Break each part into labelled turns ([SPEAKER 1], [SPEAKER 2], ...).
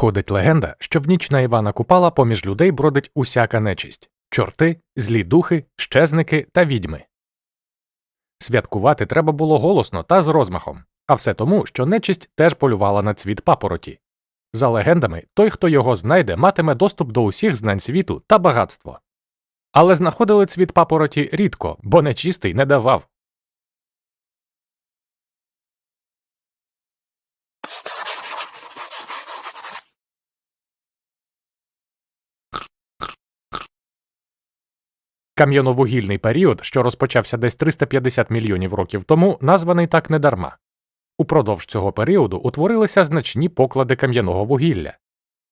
[SPEAKER 1] Ходить легенда, що в ніч на Івана Купала поміж людей бродить усяка нечисть чорти, злі духи, щезники та відьми. Святкувати треба було голосно та з розмахом, а все тому, що нечисть теж полювала на цвіт папороті. За легендами, той, хто його знайде, матиме доступ до усіх знань світу та багатство. Але знаходили цвіт папороті рідко, бо нечистий не давав. Кам'яновугільний період, що розпочався десь 350 мільйонів років тому, названий так недарма. Упродовж цього періоду утворилися значні поклади кам'яного вугілля.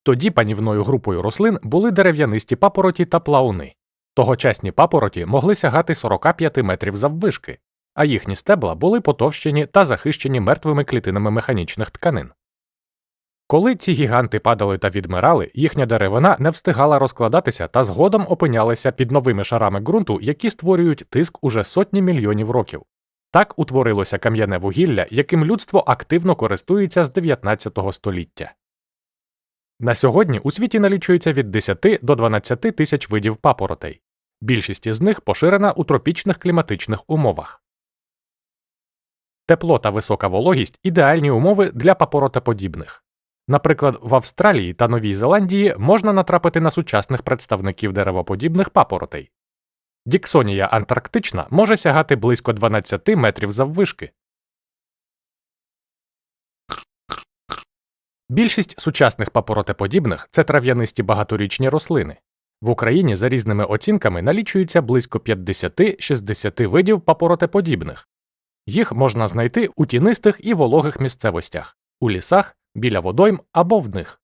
[SPEAKER 1] Тоді панівною групою рослин були дерев'янисті папороті та плауни. Тогочасні папороті могли сягати 45 метрів заввишки, а їхні стебла були потовщені та захищені мертвими клітинами механічних тканин. Коли ці гіганти падали та відмирали, їхня деревина не встигала розкладатися та згодом опинялися під новими шарами ґрунту, які створюють тиск уже сотні мільйонів років. Так утворилося кам'яне вугілля, яким людство активно користується з 19 століття. На сьогодні у світі налічується від 10 до 12 тисяч видів папоротей. Більшість із них поширена у тропічних кліматичних умовах. Тепло та висока вологість ідеальні умови для папоротоподібних. Наприклад, в Австралії та Новій Зеландії можна натрапити на сучасних представників деревоподібних папоротей. Діксонія антарктична може сягати близько 12 метрів заввишки. Більшість сучасних папоротеподібних це трав'янисті багаторічні рослини. В Україні за різними оцінками налічується близько 50-60 видів папоротеподібних. Їх можна знайти у тінистих і вологих місцевостях, у лісах, біля водойм або в них.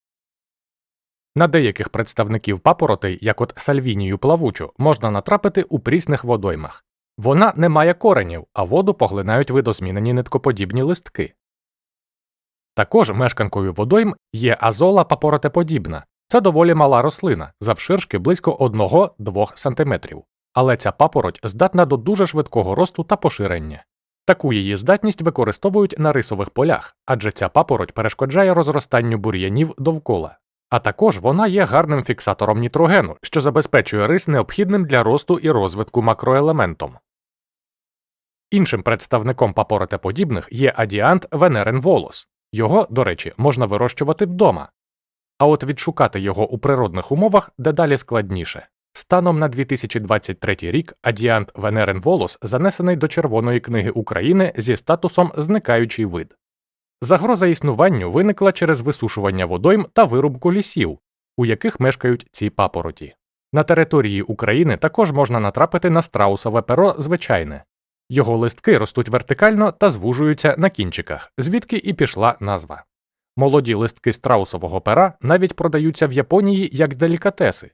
[SPEAKER 1] На деяких представників папоротей, як от сальвінію плавучу, можна натрапити у прісних водоймах. Вона не має коренів, а воду поглинають видозмінені ниткоподібні листки. Також мешканкою водойм є азола папоротеподібна. Це доволі мала рослина, завширшки близько 1-2 см. Але ця папороть здатна до дуже швидкого росту та поширення. Таку її здатність використовують на рисових полях, адже ця папороть перешкоджає розростанню бур'янів довкола. А також вона є гарним фіксатором нітрогену, що забезпечує рис необхідним для росту і розвитку макроелементом. Іншим представником папоротеподібних є адіант венерен волос. Його, до речі, можна вирощувати вдома. А от відшукати його у природних умовах дедалі складніше. Станом на 2023 рік адіант Венерен волос занесений до Червоної книги України зі статусом зникаючий вид. Загроза існуванню виникла через висушування водойм та вирубку лісів, у яких мешкають ці папороті. На території України також можна натрапити на страусове перо звичайне. Його листки ростуть вертикально та звужуються на кінчиках, звідки і пішла назва. Молоді листки страусового пера навіть продаються в Японії як делікатеси.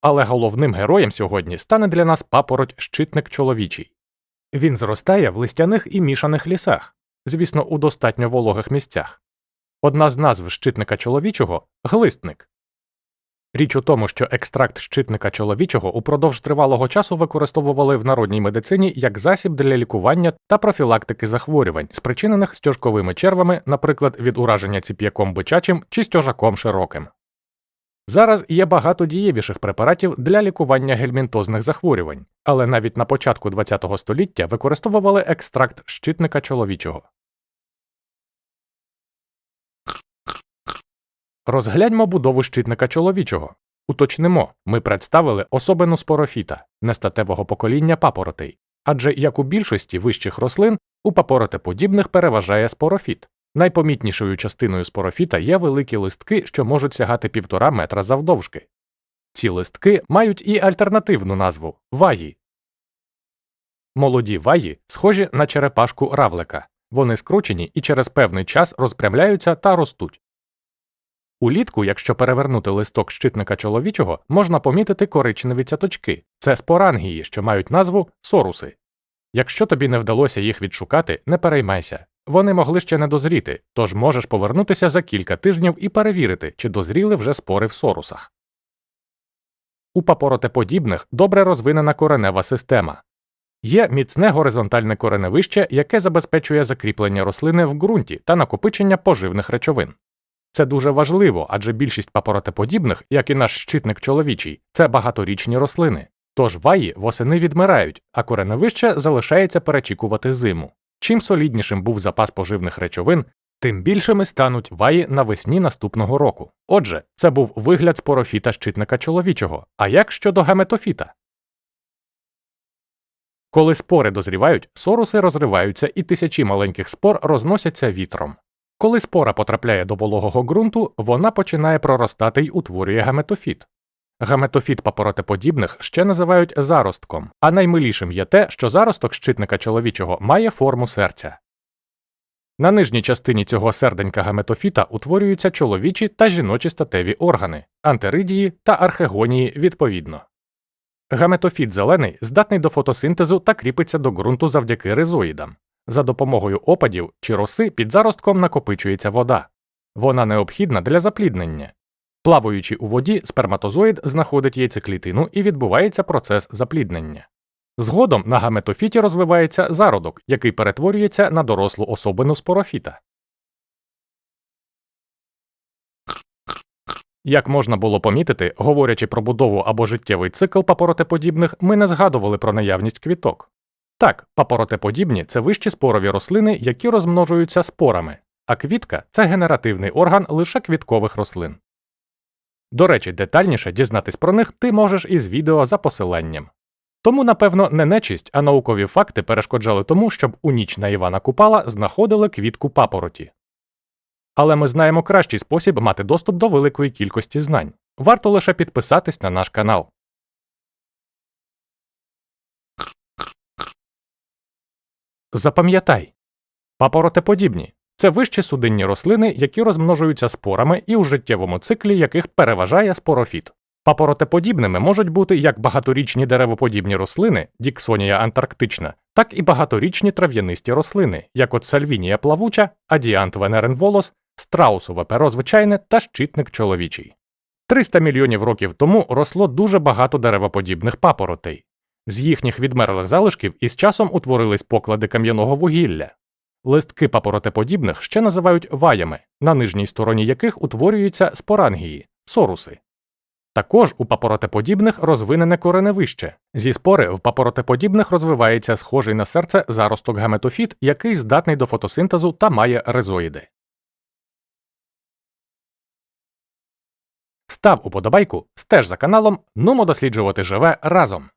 [SPEAKER 1] Але головним героєм сьогодні стане для нас папороть щитник чоловічий. Він зростає в листяних і мішаних лісах, звісно, у достатньо вологих місцях. Одна з назв щитника чоловічого глистник. Річ у тому, що екстракт щитника чоловічого упродовж тривалого часу використовували в народній медицині як засіб для лікування та профілактики захворювань, спричинених стяжковими червами, наприклад, від ураження ціп'яком бичачим чи стяжаком широким. Зараз є багато дієвіших препаратів для лікування гельмінтозних захворювань, але навіть на початку ХХ століття використовували екстракт щитника чоловічого. Розгляньмо будову щитника чоловічого. Уточнимо, ми представили особину спорофіта, нестатевого покоління папоротей, адже як у більшості вищих рослин у папоротеподібних переважає спорофіт. Найпомітнішою частиною спорофіта є великі листки, що можуть сягати півтора метра завдовжки. Ці листки мають і альтернативну назву ваї. Молоді ваї схожі на черепашку равлика. Вони скручені і через певний час розпрямляються та ростуть. Улітку, якщо перевернути листок щитника чоловічого, можна помітити коричневі цяточки це спорангії, що мають назву соруси. Якщо тобі не вдалося їх відшукати, не переймайся. Вони могли ще не дозріти, тож можеш повернутися за кілька тижнів і перевірити, чи дозріли вже спори в сорусах. У папоротеподібних добре розвинена коренева система. Є міцне горизонтальне кореневище, яке забезпечує закріплення рослини в ґрунті та накопичення поживних речовин. Це дуже важливо, адже більшість папоротеподібних, як і наш щитник чоловічий, це багаторічні рослини. Тож ваї восени відмирають, а кореневище залишається перечікувати зиму. Чим соліднішим був запас поживних речовин, тим більшими стануть ваї навесні наступного року. Отже, це був вигляд спорофіта щитника чоловічого. А як щодо геметофіта? Коли спори дозрівають, соруси розриваються і тисячі маленьких спор розносяться вітром. Коли спора потрапляє до вологого ґрунту, вона починає проростати й утворює геметофіт. Геметофіт папоротеподібних ще називають заростком, а наймилішим є те, що заросток щитника чоловічого має форму серця. На нижній частині цього серденька геметофіта утворюються чоловічі та жіночі статеві органи, антеридії та архегонії відповідно. Геметофіт зелений здатний до фотосинтезу та кріпиться до ґрунту завдяки ризоїдам. За допомогою опадів чи роси під заростком накопичується вода. Вона необхідна для запліднення. Плаваючи у воді, сперматозоїд знаходить яйцеклітину і відбувається процес запліднення. Згодом на гаметофіті розвивається зародок, який перетворюється на дорослу особину спорофіта. Як можна було помітити, говорячи про будову або життєвий цикл папоротеподібних, ми не згадували про наявність квіток. Так, папоротеподібні це вищі спорові рослини, які розмножуються спорами, а квітка це генеративний орган лише квіткових рослин. До речі, детальніше дізнатись про них ти можеш із відео за посиланням. Тому, напевно, не нечисть, а наукові факти перешкоджали тому, щоб у ніч на Івана Купала знаходили квітку папороті. Але ми знаємо кращий спосіб мати доступ до великої кількості знань. Варто лише підписатись на наш канал. Запам'ятай папоротеподібні це вищі судинні рослини, які розмножуються спорами і у життєвому циклі яких переважає спорофіт. Папоротеподібними можуть бути як багаторічні деревоподібні рослини, діксонія антарктична, так і багаторічні трав'янисті рослини, як от сальвінія плавуча, адіант венерен волос, страусове перо звичайне та щитник чоловічий. 300 мільйонів років тому росло дуже багато деревоподібних папоротей. З їхніх відмерлих залишків із часом утворились поклади кам'яного вугілля. Листки папоротеподібних ще називають ваями, на нижній стороні яких утворюються спорангії соруси. Також у папоротеподібних розвинене кореневище. Зі спори в папоротеподібних розвивається схожий на серце заросток гаметофіт, який здатний до фотосинтезу та має резоїди. Став уподобайку, стеж за каналом, нумо досліджувати живе разом.